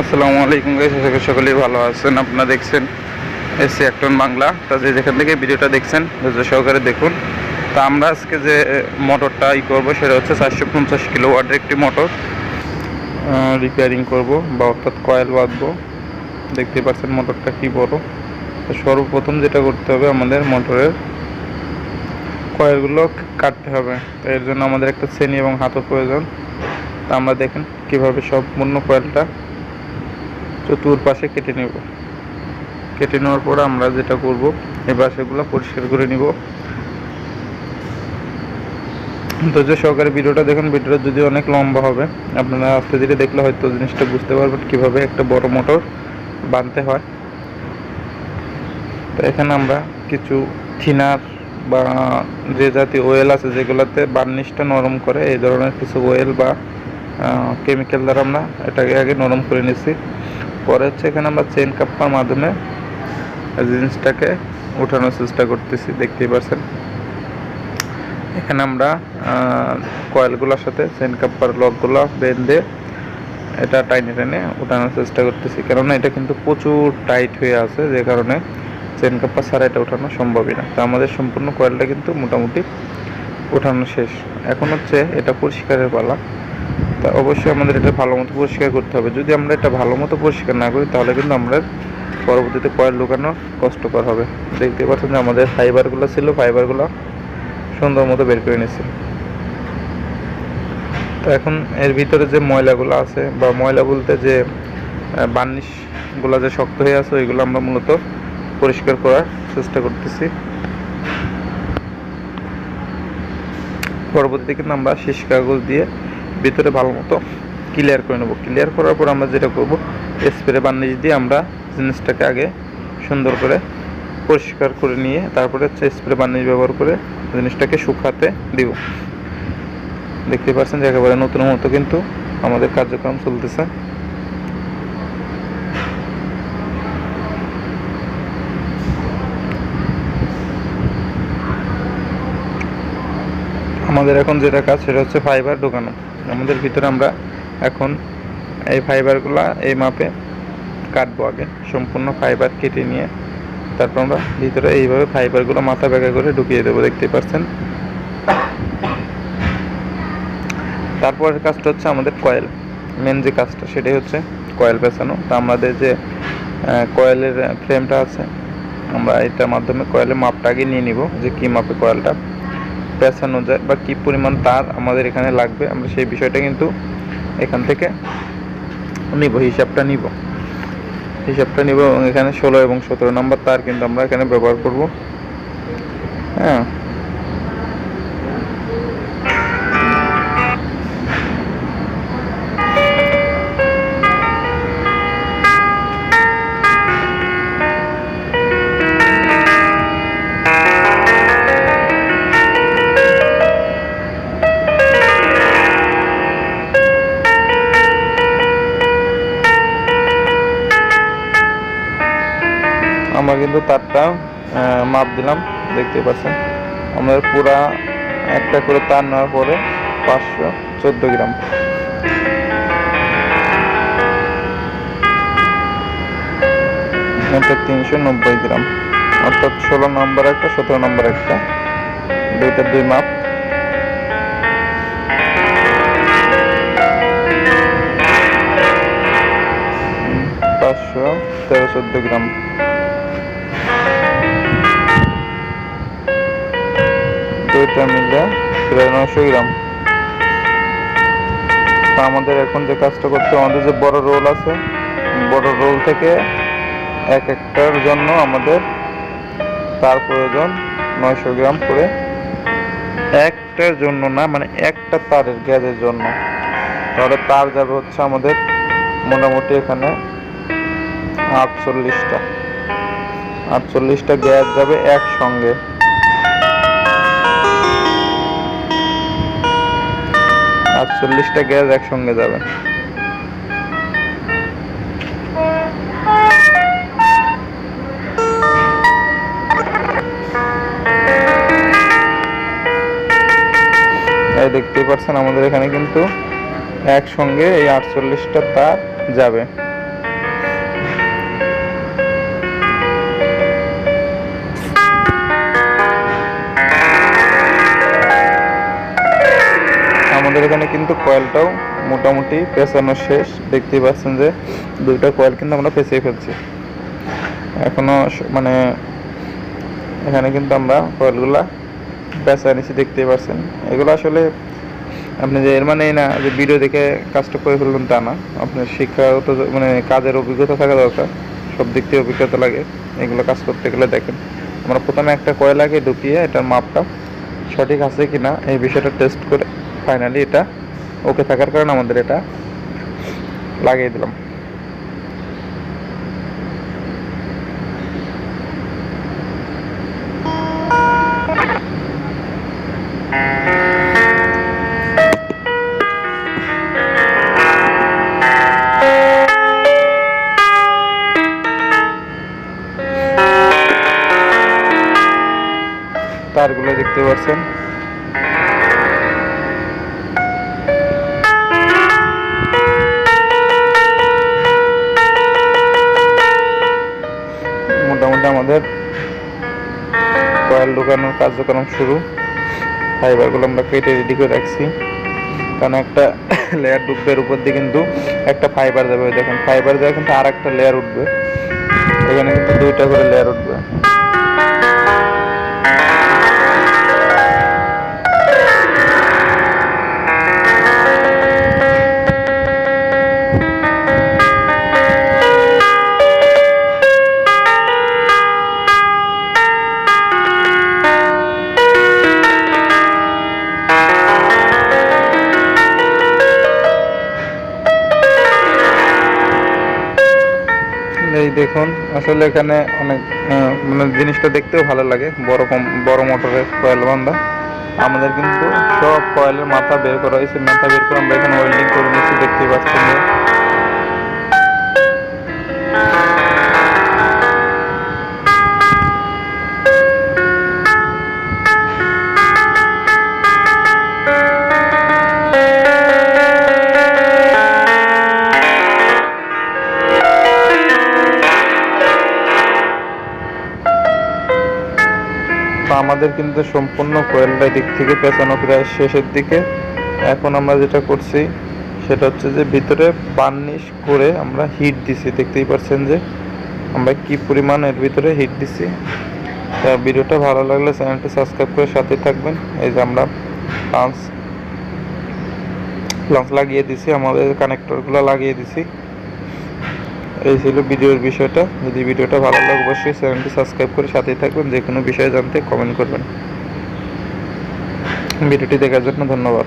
আসসালামু আলাইকুম গাইস সকলেই ভালো আছেন। আপনারা দেখছেন এসি একটন বাংলা। তা যে যেখান থেকে ভিডিওটা দেখছেন, ধৈর্য সহকারে দেখুন। তা আমরা আজকে যে মোটরটা ই করব, সেটা হচ্ছে চারশো পঞ্চাশ কিলো ওয়াটের একটি মোটর। রিপেয়ারিং করব বা অর্থাৎ কয়েল বাঁধবো। দেখতে পাচ্ছেন মোটরটা কি বড়। তো সর্বপ্রথম যেটা করতে হবে, আমাদের মোটরের কয়েলগুলো কাটতে হবে। তো এর জন্য আমাদের একটা শ্রেণি এবং হাতও প্রয়োজন। তা আমরা দেখেন কীভাবে সম্পূর্ণ কয়েলটা চতুর্পাশে কেটে নেব। কেটে নেওয়ার পর আমরা যেটা করব, এই বাসাগুলো পরিষ্কার করে নিব। ধৈর্য সহকারে ভিডিওটা দেখুন, ভিডিওটা যদি অনেক লম্বা হবে, আপনারা আস্তে ধীরে দেখলে হয়তো জিনিসটা বুঝতে পারবেন কীভাবে একটা বড় মোটর বানতে হয়। তো এখানে আমরা কিছু থিনার বা যে জাতীয় ওয়েল আছে, যেগুলোতে বার্নিশটা নরম করে, এই ধরনের কিছু ওয়েল বা কেমিক্যাল দ্বারা আমরা এটাকে আগে নরম করে নিছি। পরে হচ্ছে এখানে আমরা চেন কাপ্পার মাধ্যমে জিনিসটাকে উঠানোর চেষ্টা করতেছি, দেখতেই পাচ্ছেন এখানে আমরা কয়েলগুলোর সাথে চেন কাপ্পার লকগুলো বেঁধে এটা টাইনে টেনে উঠানোর চেষ্টা করতেছি। কেননা এটা কিন্তু প্রচুর টাইট হয়ে আছে, যে কারণে চেন কাপ্পা ছাড়া এটা ওঠানো সম্ভবই না। তো আমাদের সম্পূর্ণ কয়েলটা কিন্তু মোটামুটি ওঠানো শেষ। এখন হচ্ছে এটা পরিষ্কারের পালা। তা অবশ্যই আমাদের এটা ভালো মতো পরিষ্কার করতে হবে। যদি আমরা এটা ভালো মতো পরিষ্কার না করি, তাহলে কিন্তু আমরা পরবর্তীতে কয়েল লুকানো কষ্টকর হবে। দেখতে পাচ্ছেন যে আমাদের ফাইবারগুলো ছিল, ফাইবারগুলো সুন্দর মতো বের করে নিয়েছি তো এখন এর ভিতরে যে ময়লাগুলো আছে বা ময়লা বলতে যে বার্নিশগুলো যে শক্ত হয়ে আছে, ওইগুলো আমরা মূলত পরিষ্কার করার চেষ্টা করতেছি। পরবর্তীতে কিন্তু আমরা শীষ কাগজ দিয়ে ভিতরে ভালো মতো ক্লিয়ার করে নেব। ক্লিয়ার করার পর আমরা যেটা করব স্প্রে বার্নিশ দিয়ে আমরা জিনিসটাকে আগে সুন্দর করে পরিষ্কার করে নিয়ে তারপরে হচ্ছে স্প্রে বার্নিশ ব্যবহার করে জিনিসটাকে শুকাতে দিব। দেখতে পাচ্ছেন যে একেবারে নতুন মতো কিন্তু আমাদের কার্যক্রম চলতেছে। আমাদের এখন যেটা কাজ সেটা হচ্ছে ফাইবার ঢোকানো। আমাদের ভিতরে আমরা এখন এই ফাইবারগুলো এই মাপে কাটবো আগে, সম্পূর্ণ ফাইবার কেটে নিয়ে তারপর আমরা ভিতরে এইভাবে ফাইবারগুলো মাথা ব্যাগা করে ঢুকিয়ে দেবো দেখতে পাচ্ছেন। তারপরের কাজটা হচ্ছে আমাদের কয়েল মেন যে কাজটা সেটাই হচ্ছে কয়েল পেঁচানো তা আমাদের যে কয়েলের ফ্রেমটা আছে, আমরা এটার মাধ্যমে কয়েলের মাপটা আগে নিয়ে নিব, যে কী মাপে কয়েলটা পেঁচানো যায় বা কি পরিমাণ তার আমাদের এখানে লাগবে, আমরা সেই বিষয়টা কিন্তু এখান থেকে নিব, হিসাবটা নিব। হিসাবটা নিব এবং এখানে ষোলো এবং সতেরো নম্বর তার কিন্তু আমরা এখানে ব্যবহার করব। হ্যাঁ। তারটা মাপ দিলাম দেখতে পাচ্ছেন। আমাদের পুরা একটা করে তার নেওয়ার পরে পাঁচশো চোদ্দ গ্রাম। তিনশো নব্বই গ্রাম। অর্থাৎ ষোলো নম্বর একটা, সতেরো নম্বর একটা। দুইটা দুই মাপ। পাঁচশো তেরো চোদ্দ গ্রাম। মিলে প্রায় নশো গ্রাম। আমাদের এখন যে কাজটা হবে, আমাদের যে বড় রোল আছে বড় রোল থেকে এক একটার জন্য আমাদের তার প্রয়োজন নয়শো গ্রাম করে একটার জন্য না মানে একটা তারের গ্যাসের জন্য। তাহলে তার যাবে হচ্ছে আমাদের মোটামুটি এখানে আটচল্লিশটা। আটচল্লিশটা গ্যাস যাবে একসঙ্গে। আটচল্লিশটা গ্যাস একসঙ্গে যাবে। এই দেখতেই পাচ্ছেন আমাদের এখানে কিন্তু একসঙ্গে এই আটচল্লিশটা তার যাবে। আমাদের এখানে কিন্তু কয়েলটাও মোটামুটি পেঁচানো শেষ। দেখতেই পাচ্ছেন যে দুইটা কয়েল কিন্তু আমরা পেঁচিয়ে ফেলছি। এখনও মানে এখানে কিন্তু আমরা কয়েলগুলা পেঁচা নিচ্ছি, দেখতেই পাচ্ছেন। এগুলো আসলে আপনি যে এর মানে এই না যে ভিডিও দেখে কাজটা করে ফেলবেন তা না। আপনার শিক্ষাগত মানে কাজের অভিজ্ঞতা থাকা দরকার। সব দিক থেকে অভিজ্ঞতা লাগে এগুলো কাজ করতে গেলে দেখেন। আমরা প্রথমে একটা কয়েল আগে ঢুকিয়ে এটার মাপটা সঠিক আছে কিনা এই বিষয়টা টেস্ট করে ফাইনালি এটা ওকে থাকার কারণে আমাদের এটা লাগিয়ে দিলাম। তারগুলো দেখতে পাচ্ছেন। কয়েল ঢোকানোর কার্যক্রম শুরু। ফাইবারগুলো আমরা কেটে রেডি করে রাখছি। কারণ একটা লেয়ার ঢুকবে এর উপর দিয়ে কিন্তু একটা ফাইবার যাবে। দেখেন ফাইবার যাবে কিন্তু আর একটা লেয়ার উঠবে। এখানে কিন্তু দুইটা করে লেয়ার উঠবে। এই দেখুন, আসলে এখানে অনেক মানে জিনিসটা দেখতেও ভালো লাগে, বড় বড় মোটরের কয়েল বান্ধা। আমাদের কিন্তু সব কয়েলের মাথা বের করা হয়েছে, মাথা বের করে আমরা এখানে ওয়েল্ডিং করে নিচ্ছি, দেখতেই পাচ্ছেন। আমাদের কিন্তু সম্পূর্ণ কোয়েলটা দিক থেকে পেঁচানো প্রায় শেষের দিকে। এখন আমরা যেটা করছি, সেটা হচ্ছে যে ভিতরে বার্নিশ করে আমরা হিট দিছি। দেখতেই পাচ্ছেন যে আমরা কি পরিমাণ এর ভিতরে হিট দিছি। তা ভিডিওটা ভালো লাগলে চ্যানেলটি সাবস্ক্রাইব করে সাথে থাকবেন। এই যে আমরা লাঞ্চ লাঞ্চ লাগিয়ে দিছি, আমাদের কানেক্টরগুলো লাগিয়ে দিছি। এই ছিল ভিডিওর বিষয়টা। যদি ভিডিওটা ভালো লাগে, অবশ্যই চ্যানেলটি সাবস্ক্রাইব করে সাথেই থাকবেন। যে কোনো বিষয়ে জানতে কমেন্ট করবেন। ভিডিওটি দেখার জন্য ধন্যবাদ।